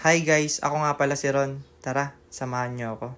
Hi guys, ako nga pala si Ron. Tara, samahan niyo ako.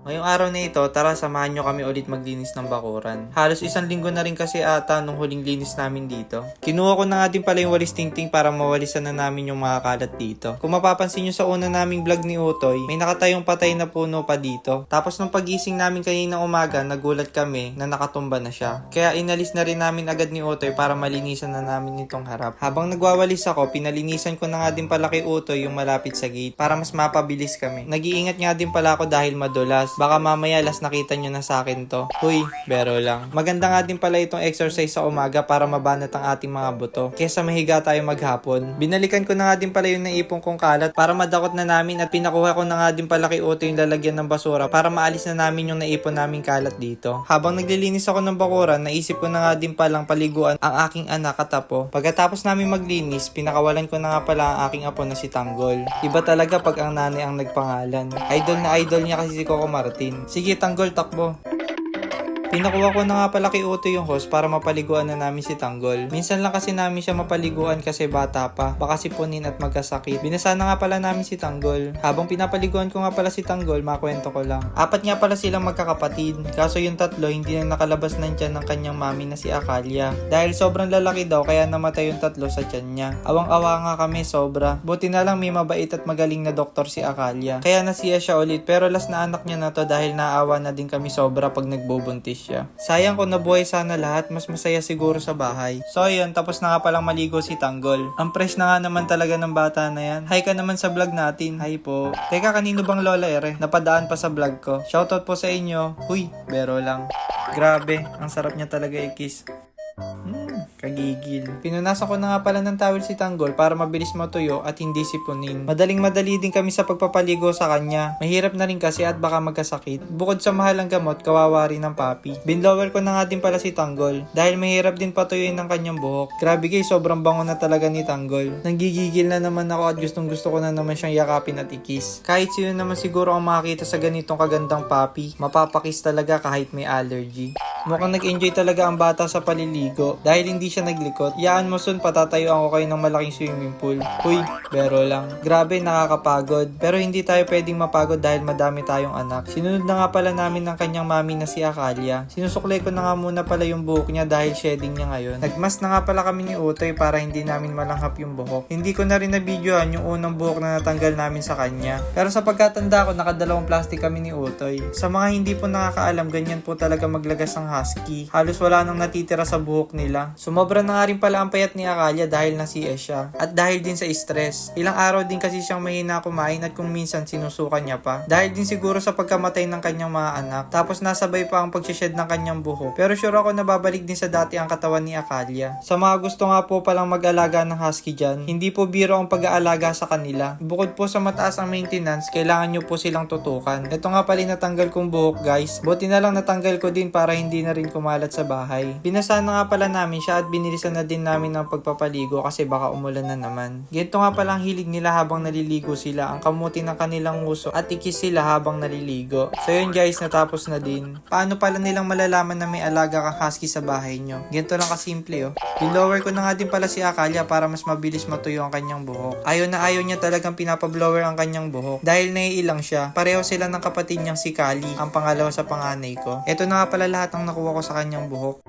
Ngayong araw na ito, tara samahan nyo kami ulit maglinis ng bakuran. Halos isang linggo na rin kasi ata nung huling linis namin dito. Kinuha ko na nga din pala yung walis tingting para mawalisan na namin yung mga kalat dito. Kung mapapansin nyo sa una naming vlog ni Utoy, may nakatayong patay na puno pa dito. Tapos nung pagising namin kanina umaga, nagulat kami na nakatumba na siya. Kaya inalis na rin namin agad ni Utoy para malinisan na namin itong harap. Habang nagwawalis ako, pinalinisan ko na nga din pala kay Utoy yung malapit sa gate para mas mapabilis kami. Nag-iingat nga din pala ako dahil madulas. Baka mamaya las nakita nyo na sa akin to. Huy, bero lang. Maganda nga din pala itong exercise sa umaga para mabanat ang ating mga buto. Kesa mahiga tayo maghapon. Binalikan ko na nga din pala yung naipong kong kalat para madakot na namin at pinakuha ko na nga din pala kay Otto yung lalagyan ng basura para maalis na namin yung naipon naming kalat dito. Habang naglilinis ako ng bakuran, naisip ko na nga din palang paliguan ang aking anak katapo. Pagkatapos namin maglinis, pinakawalan ko na nga pala ang aking apo na si Tanggol. Iba talaga pag ang nanay ang nagpangalan. Idol na idol niya kasi si Coco Martin. Sige, Tanggol, takbo. Pinakuha ko na nga pala kay Otto yung host para mapaliguan na namin si Tanggol. Minsan lang kasi namin siya mapaliguan kasi bata pa, baka sipunin at magkasakit. Binasa na nga pala namin si Tanggol. Habang pinapaliguan ko nga pala si Tanggol, makwento ko lang. Apat nga pala silang magkakapatid, kaso yung tatlo hindi na nakalabas ng tiyan ng kanyang mami na si Akalia. Dahil sobrang lalaki daw kaya namatay yung tatlo sa tiyan niya. Awang-awa nga kami sobra. Buti na lang may mabait at magaling na doktor si Akalia. Kaya nasiya siya ulit pero last na anak niya na to dahil naawa na din kami sobra pag nagbubuntis siya. Sayang kung nabuhay sana lahat, mas masaya siguro sa bahay. So ayun, tapos na nga palang maligo si Tanggol. Ang fresh na nga naman talaga ng bata na yan. Hi ka naman sa vlog natin. Hi po. Teka, kanino bang lola ere? Napadaan pa sa vlog ko. Shoutout po sa inyo. Huy, bero lang. Grabe, ang sarap niya talaga i-kiss. Kagigil. Pinunasan ko na nga pala ng towel si Tanggol para mabilis matuyo at hindi sipunin. Madaling madali din kami sa pagpapaligo sa kanya. Mahirap na rin kasi at baka magkasakit. Bukod sa mahal ang gamot, kawawa rin ng papi. Binlower ko na nga din pala si Tanggol dahil mahirap din patuyuin ng kanyang buhok. Grabe guys, sobrang bango na talaga ni Tanggol. Nanggigigil na naman ako at gustong gusto ko na naman siyang yakapin at ikis. Kahit sino naman siguro ang makakita sa ganitong kagandang papi, mapapakis talaga kahit may allergy. Mukhang nag-enjoy talaga ang bata sa paliligo dahil hindi siya naglikot. Yaan mo sun, patatayuan ko kayo ng malaking swimming pool. Uy, bero lang. Grabe, nakakapagod. Pero hindi tayo pwedeng mapagod dahil madami tayong anak. Sinunod na nga pala namin ng kanyang mami na si Akalia. Sinusuklay ko na nga muna pala yung buhok niya dahil shedding niya ngayon. Nagmas na nga pala kami ni Utoy para hindi namin malanghap yung buhok. Hindi ko na rin na-videoan yung unang buhok na natanggal namin sa kanya. Pero sa pagkatanda ko, nakadalawang plastic kami ni Utoy. Sa mga hindi po nakakaalam, ganyan po talaga maglagas ng husky. Halos wala nang natitira sa buhok nila. Sumobra na nga rin pala ang payat ni Akalia dahil na siya. At dahil din sa stress. Ilang araw din kasi siyang mahina kumain at kung minsan sinusukan niya pa. Dahil din siguro sa pagkamatay ng kanyang mga anak. Tapos nasabay pa ang pagsished ng kanyang buhok. Pero sure ako na babalik din sa dati ang katawan ni Akalia. Sa mga gusto nga po palang mag-alaga ng husky dyan, hindi po biro ang pag-aalaga sa kanila. Bukod po sa mataas ang maintenance, kailangan nyo po silang tutukan. Ito nga pala natanggal kong buhok guys. Buti na lang natanggal ko din para hindi na rin kumalat sa bahay. Binasa na nga pala namin siya at binilisan na din namin ng pagpapaligo kasi baka umulan na naman. Ganito nga pala ang hilig nila habang naliligo sila, ang kamuti ng kanilang nguso at ikis sila habang naliligo. So yun guys, natapos na din. Paano pala nilang malalaman na may alaga kang husky sa bahay nyo? Ganito lang kasimple oh. Bilower ko na nga din pala si Akalia para mas mabilis matuyo ang kanyang buhok. Ayaw na ayaw niya talagang pinapablower ang kanyang buhok dahil naiilang siya. Pareho sila ng kapatid niyang si Kali, ang pangalawa sa panganay ko. Ito na nga pala lahat ang nakuha ko sa kanyang buhok.